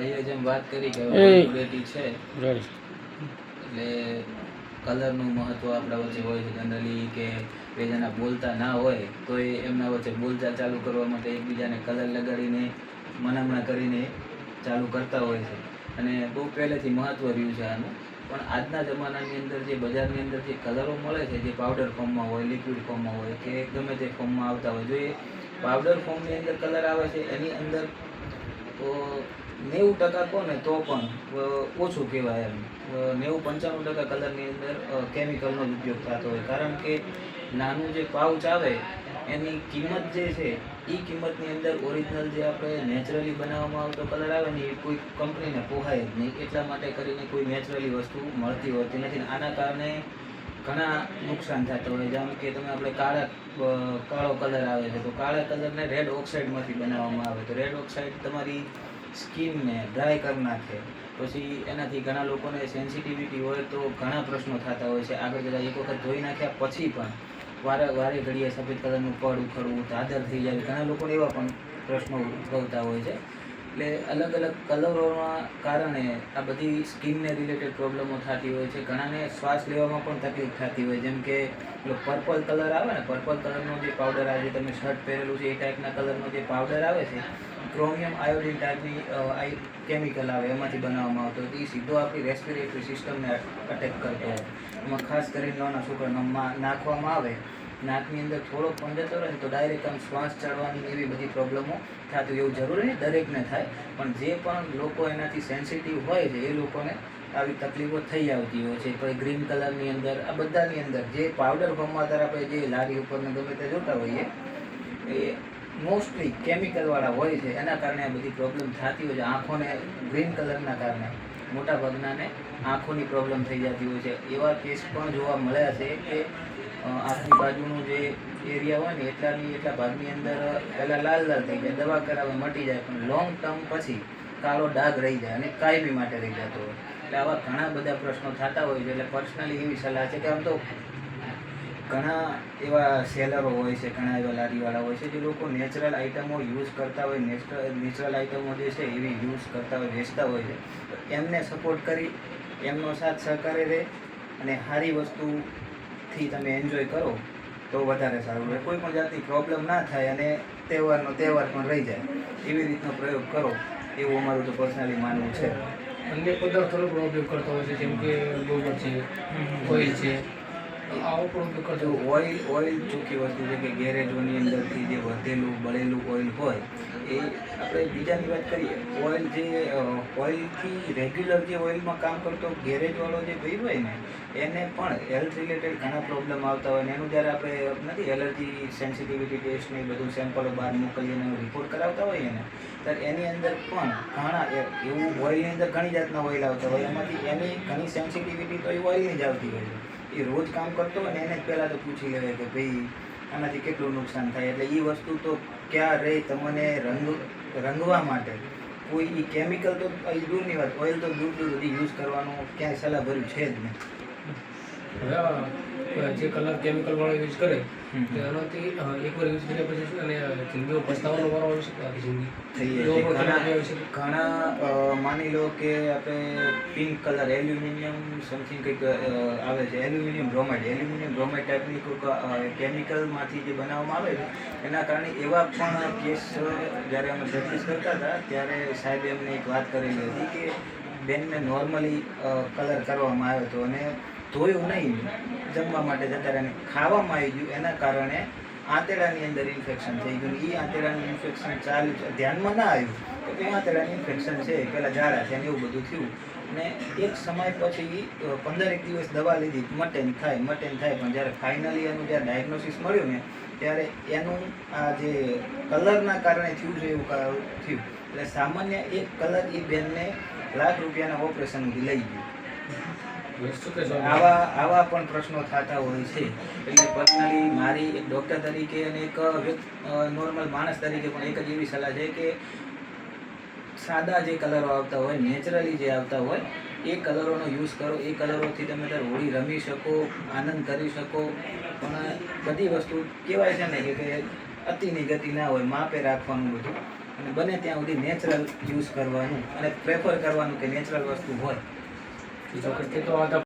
જેમ વાત કરી કે બેટી છે એટલે કલરનું મહત્વ આપણા વચ્ચે હોય છે જનરલી કે બે જણા બોલતા ના હોય તો એ એમના વચ્ચે બોલતા ચાલુ કરવા માટે એકબીજાને કલર લગાડીને મનામણા કરીને ચાલુ કરતા હોય છે. અને બહુ પહેલેથી મહત્વ રહ્યું છે આનું. પણ આજના જમાનાની અંદર જે બજારની અંદર જે કલરો મળે છે જે પાવડર ફોર્મમાં હોય લિક્વિડ ફોર્મમાં હોય કે ગમે તે ફોર્મમાં આવતા હોય જો એ પાવડર ફોર્મની અંદર કલર આવે છે એની અંદર નેવું ટકા કહો ને તો પણ ઓછું કહેવાય એમ. નેવું પંચાણું ટકા કલરની અંદર કેમિકલનો જ ઉપયોગ થતો હોય. કારણ કે નાનું જે પાઉચ આવે, એની કિંમત જે છે એ કિંમતની અંદર ઓરિજિનલ જે આપણે નેચરલી બનાવવામાં આવતો કલર આવે ને, એ કોઈ કંપનીને પોહાય જ નહીં. એટલા માટે કરીને કોઈ નેચરલી વસ્તુ મળતી હોતી નથી આના કારણે ઘણા નુકસાન થતા હોય. જેમ કે તમે આપણે કાળા કાળો કલર આવે છે, તો કાળા કલરને રેડ ઓક્સાઇડમાંથી બનાવવામાં આવે. તો રેડ ઓક્સાઇડ તમારી સ્કિનને ડ્રાય કરી નાખે. પછી એનાથી ઘણા લોકોને સેન્સિટિવિટી હોય તો ઘણા પ્રશ્નો થતા હોય છે. આગળ જતાં એક વખત ધોઈ નાખ્યા પછી પણ વારે વારે ઘડીએ સફેદ કલરનું પડ ઉખડવું દાદર થઈ જાય. ઘણા લોકોને એવા પણ પ્રશ્નો ઉદ્ભવતા હોય છે. એટલે અલગ અલગ કલરોના કારણે આ બધી સ્કિનને રિલેટેડ પ્રોબ્લેમો થતી હોય છે. ઘણાને શ્વાસ લેવામાં પણ તકલીફ થતી હોય. જેમ કે, પેલો પર્પલ કલર આવે ને, પર્પલ કલરનો જે પાવડર આજે તમે શર્ટ પહેરેલું છે, એ ટાઈપના કલરનો જે પાવડર આવે છે ક્રોમિયમ આયોડિન ટાઈપની આઈ કેમિકલ આવે, એમાંથી બનાવવામાં આવતો હોય. તો એ સીધો આપણી રેસ્પિરેટરી સિસ્ટમને અટેક કરતો હોય. એમાં ખાસ કરીને નાના છોકરામાં નાખવામાં આવે નાકની અંદર થોડોક પણ જતો રહે તો ડાયરેક્ટ આમ શ્વાસ ચડવાની એવી બધી પ્રોબ્લેમો થતી એવું જરૂરી નહીં, દરેકને થાય. પણ જે પણ લોકો એનાથી સેન્સિટિવ હોય છે, એ લોકોને આવી તકલીફો થઈ આવતી હોય છે. કોઈ ગ્રીન કલરની અંદર, આ બધાની અંદર જે પાવડર ફોર્મમાં અત્યારે આપણે જે લારી ઉપરને ગમે તે જોતા હોઈએ, એ મોસ્ટલી કેમિકલવાળા હોય છે. એના કારણે આ બધી પ્રોબ્લેમ થતી હોય છે. આંખોને ગ્રીન કલરના કારણે. મોટા ભાગનાને આંખોની પ્રોબ્લેમ થઈ જતી હોય છે. એવા કેસ પણ જોવા મળ્યા છે કે આંખની બાજુનું જે એરિયા હોય ને, એટલાની, એટલા ભાગની અંદર પહેલાં લાલ લાલ થઈ જાય, દવા કરાવે મટી જાય, પણ લોંગ ટર્મ પછી કાળો ડાઘ રહી જાય અને કાયમી માટે રહી જતો હોય. એટલે આવા ઘણા બધા પ્રશ્નો થતા હોય છે. એટલે પર્સનલી એવી સલાહ છે કે આમ તો ઘણા એવા સેલરો હોય છે ઘણા એવા લારીવાળા હોય છે જે લોકો નેચરલ આઇટમો યુઝ કરતા હોય નેચરલ નેચરલ આઇટમો જે છે એવી યુઝ કરતા હોય વેચતા હોય છે. તો એમને સપોર્ટ કરી એમનો સાથ સહકારે રહે અને સારી વસ્તુથી તમે એન્જોય કરો તો વધારે સારું રહે. કોઈ પણ જાતની પ્રોબ્લેમ ના થાય અને તહેવારનો તહેવાર પણ રહી જાય. એવી રીતનો પ્રયોગ કરો એવું અમારું તો પર્સનલી માનવું છે. અન્ય પદાર્થોનો પણ ઉપયોગ કરતા હોય છે જેમ કે ગોબર છે ઓઇલ છે. આવો પણ ઉપયોગ કરતા ઓઇલ ઓઇલ ચૂકી વસ્તુ છે કે ગેરેજોની અંદરથી જે વધેલું, બળેલું ઓઇલ હોય, એ આપણે બીજાની વાત કરીએ. ઓઇલ જે ઓઇલથી રેગ્યુલર જે ઓઇલમાં કામ કરતો ગેરેજવાળો જે ભાઈ હોય ને, એને પણ હેલ્થ રિલેટેડ ઘણા પ્રોબ્લેમ આવતા હોય ને, એનું જ્યારે આપણે નથી એલર્જી સેન્સિટિવિટી ટેસ્ટ ને બધું સેમ્પલો બહાર મોકલીએ ને રિપોર્ટ કરાવતા હોઈએ ને ત્યારે એની અંદર પણ ઘણા એવું ઓઇલની અંદર ઘણી જાતના ઓઇલ આવતા હોય. એમાંથી એની ઘણી સેન્સિટિવિટી તો એ ઓઇલની જ આવતી હોય છે. એ રોજ કામ કરતો હોય ને એને જ પહેલાં તો પૂછી લેવાય કે ભાઈ, આનાથી કેટલું નુકસાન થાય? એટલે એ વસ્તુ તો ક્યાં રહે તમને રંગ, રંગવા માટે કોઈ એ કેમિકલ તો દૂરની વાત ઓઇલ તો દૂર દૂર સુધી યુઝ કરવાનું ક્યાંય સલાહ ભર્યું છે જ નહીં. જે કલર કેમિકલ વાળો યુઝ કરે. તો એનાથી એકવાર યુઝ કર્યા પછી શું અને જિંદગીમાં પસ્તાવાનો વારો આવી શકે આખી જિંદગી. ઘણા માની લો કે આપણે પિંક કલર એલ્યુમિનિયમ સમથિંગ કંઈક આવે છે. એલ્યુમિનિયમ બ્રોમાઇડ એલ્યુમિનિયમ બ્રોમાઇડ ટાઈપની કોઈક કેમિકલમાંથી જે બનાવવામાં આવે છે એના કારણે એવા પણ કેસ જ્યારે અમે પ્રેક્ટિસ કરતા હતા ત્યારે સાહેબે અમને એક વાત કરેલી હતી કે બેનને નોર્મલી કલર કરવામાં આવ્યો હતો. અને ધોયું નહીં, જમવા માટે જતા રહ્યા ખાવામાં આવી ગયું, એના કારણે આંતેડાની અંદર ઇન્ફેક્શન થઈ ગયું એ આંતેડાનું ઇન્ફેક્શન ચાલુ છે. ધ્યાનમાં ના આવ્યું કે ભાઈ આંતેડાનું ઇન્ફેક્શન છે પહેલાં ઝાડા છે એવું બધું થયું. અને એક સમય પછી પંદર પંદરેક દિવસ દવા લીધી, મટેન થાય મટેન થાય, પણ જ્યારે ફાઇનલી એનું જ્યારે ડાયગ્નોસિસ મળ્યું ને, ત્યારે એનું આ જે કલરના કારણે થયું છે એવું કા- થયું. એટલે સામાન્ય એક કલર એ બેનને લાખ રૂપિયાના ઓપરેશન લઈ ગયું. આવા આવા પણ પ્રશ્નો થતા હોય છે. એટલે પર્સનલી મારી એક ડૉક્ટર તરીકે અને એક નોર્મલ માણસ તરીકે પણ એક જ એવી સલાહ છે કે સાદા જે કલરો આવતા હોય નેચરલી જે આવતા હોય, એ કલરોનો યુઝ કરો. એ કલરોથી તમે ત્યારે હોળી રમી શકો, આનંદ કરી શકો. પણ બધી વસ્તુ કહેવાય છે ને કે અતિ અતિની ગતિ ના હોય, માપે રાખવાનું બધું. અને બને ત્યાં સુધી નેચરલ યુઝ કરવાનું અને પ્રેફર કરવાનું કે નેચરલ વસ્તુ હોય. બીજો કે તે તો આ